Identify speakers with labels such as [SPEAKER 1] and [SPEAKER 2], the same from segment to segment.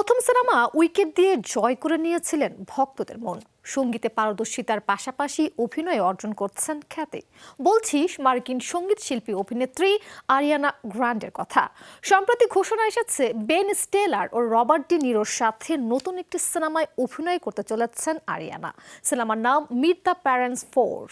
[SPEAKER 1] প্রথম cinema wicket দিয়ে জয় করে নিয়েছিলেন ভক্তদের মন। সঙ্গীতে পারদর্শিতার পাশাপাশি অভিনয়ে অর্জন করছেন খ্যাতি। বলছি, মার্কিন সংগীত শিল্পী অভিনেত্রী আরিয়ানা গ্র্যান্ডের কথা। সম্প্রতি ঘোষণা এসেছে, বেন স্টেলার ও রবার্ট ডি নিরোর সাথে নতুন একটি সিনেমায় অভিনয় করতে চলেছেন আরিয়ানা। সিনেমার নাম মিট দ্য প্যারেন্টস ফোর।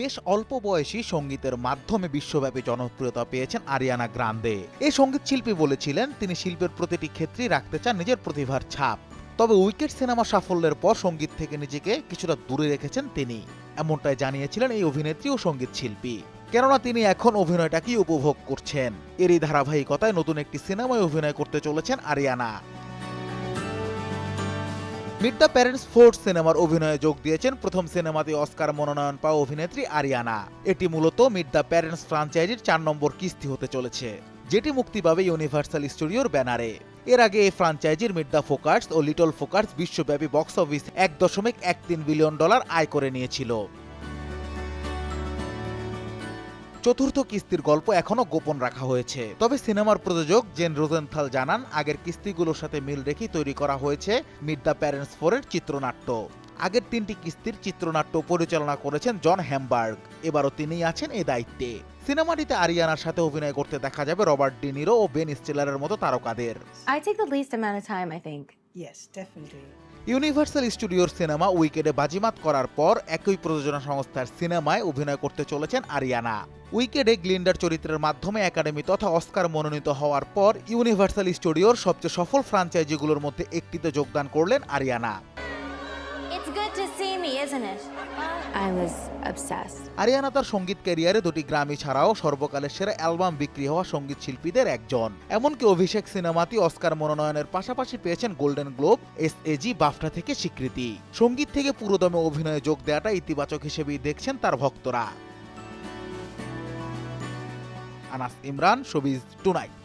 [SPEAKER 2] বেশ অল্প বয়সী সঙ্গীতের মাধ্যমে বিশ্বব্যাপী জনপ্রিয়তা পেয়েছেন আরিয়ানা গ্রান্দে এই সংগীত শিল্পী বলেছিলেন, তিনি শিল্পের প্রতিটি ক্ষেত্রেই রাখতে চান নিজের প্রতিভার ছাপ। তবে উইকেট সিনেমা সাফল্যের পর সংগীত থেকে নিজেকে কিছুটা দূরে রেখেছেন তিনি। এমনটাই জানিয়েছিলেন এই অভিনেত্রী ও সংগীত শিল্পী। কেননা তিনি এখন অভিনয়টাকেই উপভোগ করছেন। এরই ধারাবাহিকতায় নতুন একটি সিনেমায় অভিনয় করতে চলেছেন Ariana. Meet the Parents fourth সিনেমার অভিনয়ে যোগ দিয়েছেন প্রথম সিনেমাতে অস্কার মনোনয়ন পাওয়া অভিনেত্রী আরিয়ানা। এটি মূলত মিট দ্য প্যারেন্টস ফ্রাঞ্চাইজির চার নম্বর কিস্তি হতে চলেছে, যেটি মুক্তি পাবে ইউনিভার্সাল স্টুডিওর ব্যানারে। এর আগে এই ফ্রাঞ্চাইজির মিট দ্য ফোকার্স ও লিটল ফোকার্স বিশ্বব্যাপী বক্স অফিস এক দশমিক এক তিন বিলিয়ন ডলার আয় করে নিয়েছিল। চতুর্থ কিস্তির গল্প এখনও গোপন রাখা হয়েছে। তবে সিনেমার প্রযোজক জেন রোজেনথাল জানান আগের কিস্তিগুলোর সাথে মিল রেখেই তৈরি করা হয়েছে মিড দ্য প্যারেন্টস ফোরের চিত্রনাট্য। আগের তিনটি কিস্তির চিত্রনাট্য পরিচালনা করেছেন জন হ্যামবার্গ এবারও তিনিই আছেন এ দায়িত্বে। সিনেমাটিতে আরিয়ানার সাথে অভিনয় করতে দেখা যাবে রবার্ট ডিনিরো ও বেন স্টেলারের মতো তারকাদের।
[SPEAKER 3] I take the least amount of time, I think.
[SPEAKER 4] Yes, definitely.
[SPEAKER 2] Universal স্টুডিওর সিনেমা উইকেটে বাজিমাত করার পর একই প্রযোজনা সংস্থার সিনেমায় অভিনয় করতে চলেছেন আরিয়ানা। উইকেডে গ্লিন্ডার চরিত্রের মাধ্যমে একাডেমি তথা অস্কার মনোনীত হওয়ার পর ইউনিভার্সাল স্টুডিওর সবচেয়ে সফল ফ্রাঞ্চাইজিগুলোর মধ্যে একটিতে যোগদান করলেন Ariana.
[SPEAKER 5] To isn't it?
[SPEAKER 3] I was obsessed.
[SPEAKER 2] Ariana তার সংগীত ক্যারিয়ারে দুটি গ্রামি ছাড়াও সর্বকালের সেরা অ্যালবাম বিক্রি হওয়া সংগীত শিল্পীদের একজন এমনকি অভিষেক সিনেমাটি অস্কার মনোনয়নের পাশাপাশি পেয়েছেন Golden Globe S A G BAFTA থেকে স্বীকৃতি সংগীত থেকে পুরোদমে অভিনয়ে যোগ দেওয়াটা ইতিবাচক হিসেবেই দেখছেন তার ভক্তরা আনাস ইমরান শোবিজ টুনাইট